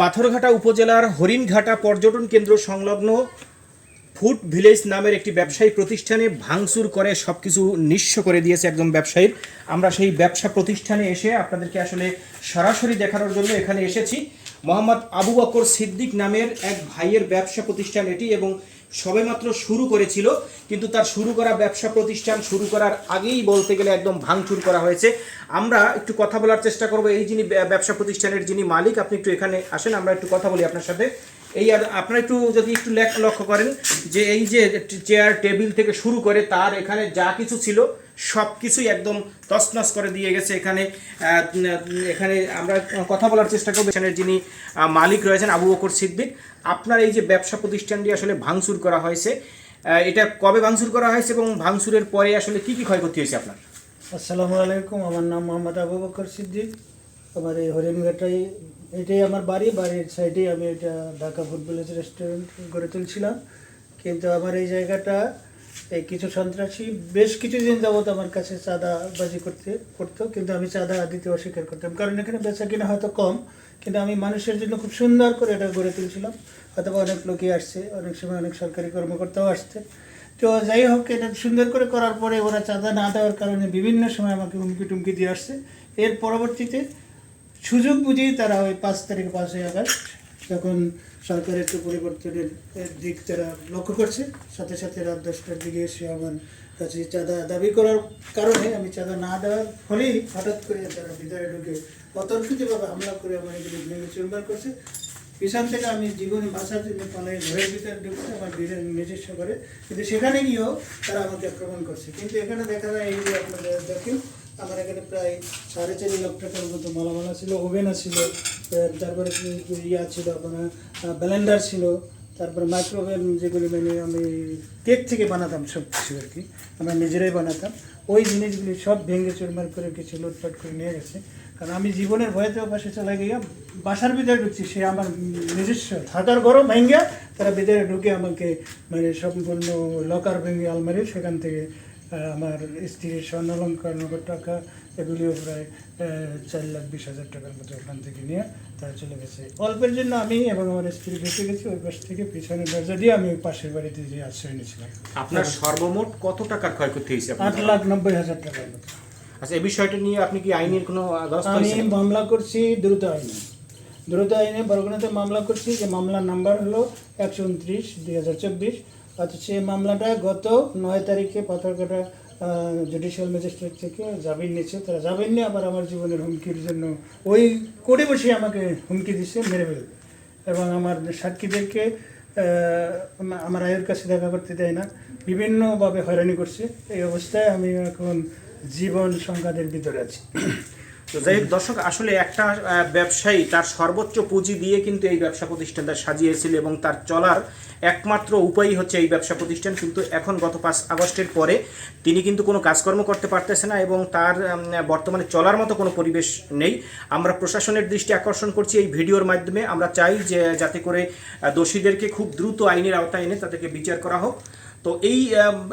পাথরঘাটা উপজেলার হরিণঘাটা পর্যটন কেন্দ্র সংলগ্ন ফুড ভিলেজ নামের একটি ব্যবসায়ী প্রতিষ্ঠানে ভাঙচুর করে সব কিছু নিঃস্ব করে দিয়েছে একদম ব্যবসায়ীর। আমরা সেই ব্যবসা প্রতিষ্ঠানে এসে আপনাদেরকে আসলে সরাসরি দেখানোর জন্য এখানে এসেছি। মোহাম্মদ আবু বকর সিদ্দিক নামের এক ভাইয়ের ব্যবসা প্রতিষ্ঠান এটি এবং সবেমাত্র শুরু করেছিল, কিন্তু তার শুরু করা ব্যবসা প্রতিষ্ঠান শুরু করার আগেই বলতে গেলে একদম ভাঙচুর করা হয়েছে। আমরা একটু কথা বলার চেষ্টা করব। এই যিনি ব্যবসা প্রতিষ্ঠানের যিনি মালিক, আপনি একটু এখানে আসেন, আমরা একটু কথা বলি আপনার সাথে। এই আর আপনারা একটু যদি একটু লক্ষ্য করেন যে এই যে চেয়ার, টেবিল থেকে শুরু করে তার এখানে যা কিছু ছিল সব কিছুই একদম তছনছ করে দিয়ে গেছে এখানে। এখানে আমরা কথা বলার চেষ্টা করব। এখানে যিনি মালিক রয়েছেন আবু বকর সিদ্দিক। আপনার এই যে ব্যবসা প্রতিষ্ঠানটি আসলে ভাঙচুর করা হয়েছে এটা কবে ভাঙচুর করা হয়েছে এবং ভাঙচুরের পরে আসলে কি কি ক্ষয়ক্ষতি হয়েছে আপনার? আসসালামু আলাইকুম, আমার নাম মোহাম্মদ আবু বকর সিদ্দিক। আমার এই হরিণঘাটাই এটাই আমার বাড়ি। বাড়ির সাইডেই আমি এটা ঢাকা ভিলেজ রেস্টুরেন্ট গড়ে তুলছিলাম। কিন্তু আমার এই জায়গাটা এই কিছু সন্ত্রাসী, বেশ কিছুদিন যাবত আমার কাছে চাঁদাবাজি করতে, করতো, কিন্তু আমি চাঁদা দিতে অস্বীকার করতাম। কারণ এখানে বেচা কিনা হয়তো কম, কিন্তু আমি মানুষের জন্য খুব সুন্দর করে এটা গড়ে তুলছিলাম। হয়তো অনেক লোকই আসছে, অনেক সময় অনেক সরকারি কর্মকর্তাও আসছে। তো যাই হোক, এটা সুন্দর করে করার পরে ওরা চাঁদা না দেওয়ার কারণে বিভিন্ন সময় আমাকে হুমকি টুমকি দিয়ে আসছে। এর পরবর্তীতে সুযোগ বুঝেই তারা ওই পাঁচ তারিখ পাঁচই আগস্ট যখন সরকারের একটু পরিবর্তনের দিক তারা লক্ষ্য করছে। সাথে সাথে রাত দশটার দিকে এসে আমার কাছে চাঁদা দাবি করার কারণে আমি চাঁদা না দেওয়ার ফলেই হঠাৎ করে তারা ভিতরে ঢুকে অতর্কিতভাবে হামলা করে আমার এগুলি ভেঙে চুরমার করছে। পিছন থেকে আমি জীবনে বাঁচার জন্য পালাই ঘরের ভিতরে ঢুকছে, আমার বীরের নিজস্ব করে কিন্তু সেখানে গিয়েও তারা আমাকে আক্রমণ করছে। কিন্তু এখানে দেখা যায় এই যে আপনারা দেখেন আমার এখানে প্রায় সাড়ে চারি লাখ টাকার মতো মালামালা ছিল ওভেন ছিল তারপরে ইয়া ছিল আপনার ব্লেন্ডার ছিল, তারপরে মাইক্রোওভেন যেগুলি মানে আমি কেক থেকে বানাতাম সব কিছু আর কি, আমরা নিজেরাই বানাতাম। ওই জিনিসগুলি সব ভেঙে চুরমার করে কিছু লুটপাট করে নিয়ে গেছে। কারণ আমি জীবনের ভয়েতেও পাশে চলে গিয়ে বাসার ভিতরে ঢুকছি, সে আমার নিজস্ব থাকার ঘরও ভেঙে তারা ভিতরে ঢুকে আমাকে মানে সম্পূর্ণ লকার ভেঙে আলমারি সেখান থেকে আমার স্ত্রীর স্বর্ণ অলঙ্কার নগদ টাকা এগুলিও প্রায় চার লাখ বিশ হাজার টাকার মতো ওখান থেকে নিয়ে তারা চলে গেছে। অল্পের জন্য আমি এবং আমার স্ত্রী বেঁচে গেছি ওই পাশ থেকে পিছনের দরজা দিয়ে আমি পাশের বাড়িতে যে আশ্রয় নিয়েছিলাম। আপনার সর্বমোট কত টাকার ক্ষয়ক্ষতি হয়েছে আট লাখ নব্বই হাজার টাকার মতো। আচ্ছা এই বিষয়টা নিয়ে আপনি কি আইনের কোনো আমি মামলা করছি দ্রুত আইনে। দ্রুত আইনে বরগুনাতে মামলা করছি যে মামলার নাম্বার হলো একশো উনত্রিশ দুই হাজার চব্বিশ অথচ সেই মামলাটা গত নয় তারিখে পাথরঘাটা জুডিশিয়াল ম্যাজিস্ট্রেট থেকে জামিন নিয়েছে। তারা জামিন নিয়ে আবার আমার জীবনের হুমকির জন্য ওই কোর্টে বসে আমাকে হুমকি দিচ্ছে মেরে ফেলবে এবং আমার সাক্ষীদেরকে আমার আয়ের কাছে দেখা করতে দেয় না। বিভিন্নভাবে হয়রানি করছে। এই অবস্থায় আমি এখন জীবন সংঘাতের ভিতরে আছি। তো যাই হোক, দর্শক, আসলে একটা ব্যবসায়ী তার সর্বোচ্চ পুঁজি দিয়ে কিন্তু এই ব্যবসা প্রতিষ্ঠানটা সাজিয়েছিল এবং তার চলার একমাত্র উপায়ই হচ্ছে এই ব্যবসা প্রতিষ্ঠান। কিন্তু এখন গত পাঁচ আগস্টের পরে তিনি কিন্তু কোনো কাজকর্ম করতে পারতেছে না এবং তার বর্তমানে চলার মতো কোনো পরিবেশ নেই। আমরা প্রশাসনের দৃষ্টি আকর্ষণ করছি এই ভিডিওর মাধ্যমে। আমরা চাই যে, যাতে করে দোষীদেরকে খুব দ্রুত আইনের আওতায় এনে তাদেরকে বিচার করা হোক। তো এই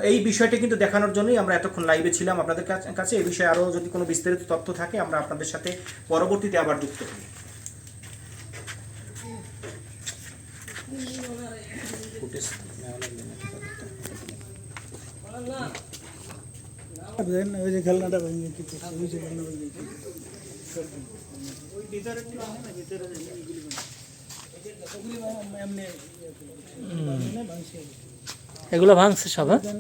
এই বিষয়টা কিন্তু দেখানোর জন্যই আমরা এতক্ষণ লাইভে ছিলাম আপনাদের কাছ- এই বিষয়ে আরও যদি কোনো বিস্তারিত তথ্য থাকে, আমরা আপনাদের সাথে পরবর্তীতে আবার যুক্ত হই। ভিতরে এগুলো ভাঙছে সব হ্যাঁ? দেন,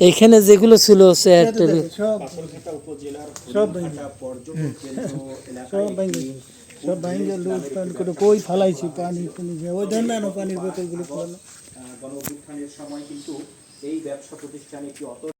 এইখানে যেগুলো ছিল চেয়ার টেবিল সব ভেঙে লুটপাট করে কই ফালাইছি পানি পানি ওই ধর না পানির বোতলগুলো গণ সময় কিন্তু এই ব্যবসা প্রতিষ্ঠানে একটি অত